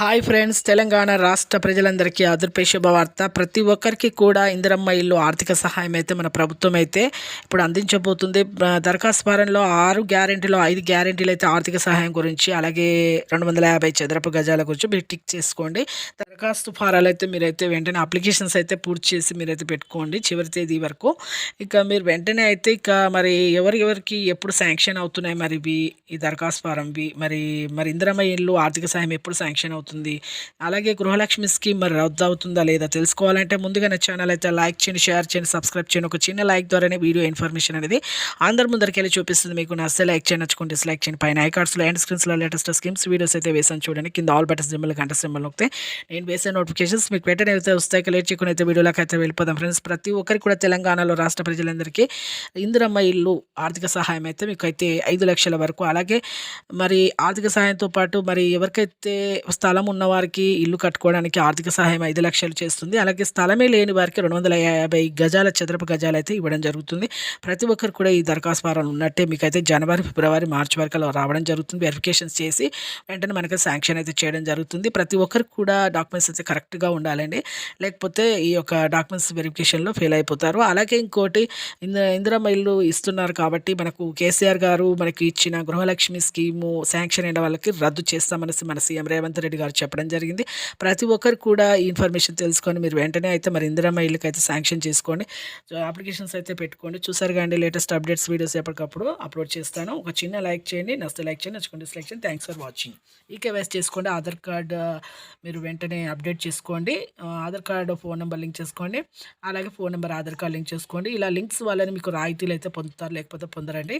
Hi friends Telangana రాష్ట్ర ప్రజలందరికీ అదృపే శుభవార్త. ప్రతి ఒక్కరికి కూడా ఇందిరమ్మ ఇల్లు ఆర్థిక సహాయం అయితే మన ప్రభుత్వం అయితే ఇప్పుడు అందించబోతుంది. దరఖాస్తు ఫారంలో ఆరు గ్యారెంటీలో ఐదు గ్యారెంటీలు అయితే ఆర్థిక సహాయం గురించి అలాగే రెండు వందల యాభై చదరపు గజాల గురించి మీరు టిక్ చేసుకోండి. దరఖాస్తు ఫారాలు అయితే మీరైతే వెంటనే అప్లికేషన్స్ అయితే పూర్తి చేసి మీరైతే పెట్టుకోండి చివరి తేదీ వరకు. ఇక మీరు వెంటనే అయితే ఇక మరి ఎవరి ఎవరికి ఎప్పుడు శాంక్షన్ అవుతున్నాయి మరి ఇవి ఈ దరఖాస్తు ఫారంవి మరి మరి ఇందిరమ్మ ఇల్లు ఆర్థిక సహాయం ఎప్పుడు శాంక్షన్ అవుతుంది? అలాగే గృహలక్ష్మి స్కీమ్ మరి రద్దు అవుతుందా లేదా తెలుసుకోవాలంటే ముందుగా నా ఛానల్ అయితే లైక్ చేయండి షేర్ చేయండి సబ్స్క్రైబ్ చేయండి. ఒక చిన్న లైక్ ద్వారానే వీడియో ఇన్ఫర్మేషన్ అనేది అందరి ముందరికి వెళ్ళి చూపిస్తుంది. మీకు నచ్చే లైక్ చేయండి నచ్చుకుంటే డిస్లైక్ చేయండి. పైన ఐకార్డ్స్లో అండ్ స్క్రీన్స్లో లేటెస్ట్ స్కీమ్స్ వీడియోస్ అయితే వేసాను చూడండి. కింద ఆల్ బటన్ సింబల్ గంట సింబల్ నొక్కితే నేను వేసే నోటిఫికేషన్స్ మీకు వెంటనే అయితే వస్తాయి. లేట్ చేయకుండా అయితే వీడియోలోకి అయితే వెళ్ళిపోదాం. ఫ్రెండ్స్ ప్రతి ఒక్కరికి కూడా తెలంగాణలో రాష్ట్ర ప్రజలందరికీ ఇందిరమ్మ ఇల్లు ఆర్థిక సహాయం అయితే మీకు అయితే ఐదు లక్షల వరకు. అలాగే మరి ఆర్థిక సహాయంతో పాటు మరి ఎవరికైతే స్థలం ఉన్న వారికి ఇల్లు కట్టుకోవడానికి ఆర్థిక సహాయం ఐదు లక్షలు చేస్తుంది. అలాగే స్థలమే లేని వారికి రెండు వందల యాభై గజాల చదరపు గజాలు అయితే ఇవ్వడం జరుగుతుంది. ప్రతి ఒక్కరు కూడా ఈ దరఖాస్తు ఫారం ఉన్నట్టే మీకైతే జనవరి ఫిబ్రవరి మార్చి వరకు అలా రావడం జరుగుతుంది. వెరిఫికేషన్స్ చేసి వెంటనే మనకి శాంక్షన్ అయితే చేయడం జరుగుతుంది. ప్రతి ఒక్కరికి కూడా డాక్యుమెంట్స్ అయితే కరెక్ట్గా ఉండాలండి. లేకపోతే ఈ యొక్క డాక్యుమెంట్స్ వెరిఫికేషన్లో ఫెయిల్ అయిపోతారు. అలాగే ఇంకోటి ఇంద ఇందిరమ్మ ఇల్లు ఇస్తున్నారు కాబట్టి మనకు కేసీఆర్ గారు మనకి ఇచ్చిన గృహలక్ష్మి స్కీము శాంక్షన్ అయిన వాళ్ళకి రద్దు చేస్తామనేసి మన సీఎం రేవంత్ రెడ్డి గారు చెప్పడం జరిగింది. ప్రతి ఒక్కరు కూడా ఈ ఇన్ఫర్మేషన్ తెలుసుకొని మీరు వెంటనే అయితే మరి ఇందిరమ్మ ఇల్లుకి అయితే శాంక్షన్ చేసుకోండి. సో అప్లికేషన్స్ అయితే పెట్టుకోండి. చూసారు కానీ లేటెస్ట్ అప్డేట్స్ వీడియోస్ ఎప్పటికప్పుడు అప్లోడ్ చేస్తాను. ఒక చిన్న లైక్ చేయండి. నచ్చితే లైక్ చేయండి నచ్చుకోండి డిస్లైక్ చేయండి. థ్యాంక్స్ ఫర్ వాచింగ్ ఈకేవైస్ చేసుకోండి. ఆధార్ కార్డ్ మీరు వెంటనే అప్డేట్ చేసుకోండి. Aadhaar card phone number link చేసుకోండి. అలాగే phone number Aadhaar card link చేసుకోండి. ఇలా లింక్స్ వల్ల మీకు రాయితీలు అయితే పొందుతారు లేకపోతే పొందరండి.